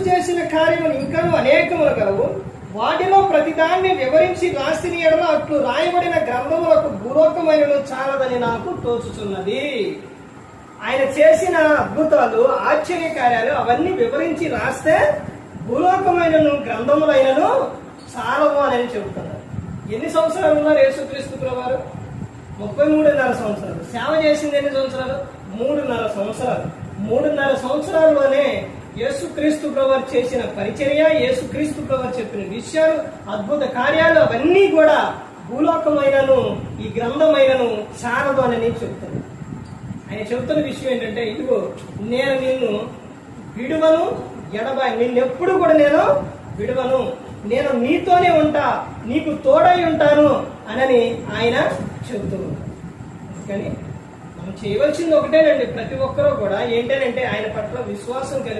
చేసిన కార్యములు ఇంకా అనేకములు కలవు వాటిలో ప్రతిదాన్ని వివరించి రాసిన ఎడల అట్లు రాయబడిన గ్రంథములకు భూలోకమైనను చాలదని నాకు తోచుచున్నది. ఆయన చేసిన అద్భుతాలు ఆశ్చర్య కార్యాలు అవన్నీ వివరించి రాస్తే భూలోకమైన గ్రంథములైనను చాలవు అని చెబుతున్నారు ఎన్ని సంవత్సరాలు ఉన్నారు యేసుక్రీస్తు వారు ముప్పై మూడున్నర సంవత్సరాలు. సేవ చేసింది ఎన్ని సంవత్సరాలు? మూడున్నర సంవత్సరాలు. మూడున్నర సంవత్సరాల్లోనే యేసుక్రీస్తు ప్రవర్ చేసిన పరిచర్య యేసుక్రీస్తు ప్రవర్ చెప్పిన విషయాలు అద్భుత కార్యాలు అవన్నీ కూడా భూలోకమైనను ఈ గ్రంథమైనను చాలదు అని చెప్తాను ఆయన చెబుతున్న విషయం ఏంటంటే ఇదిగో నేను నిన్ను విడువను ఎడబాయి నిన్నెప్పుడు కూడా నేను విడువను. నేను నీతోనే ఉంటా నీకు తోడై ఉంటాను అనని ఆయన చెబుతూ కానీ మనం చేయవలసింది ఒకటేనండి ప్రతి ఒక్కరూ కూడా. ఏంటనంటే ఆయన పట్ల విశ్వాసం కలిగి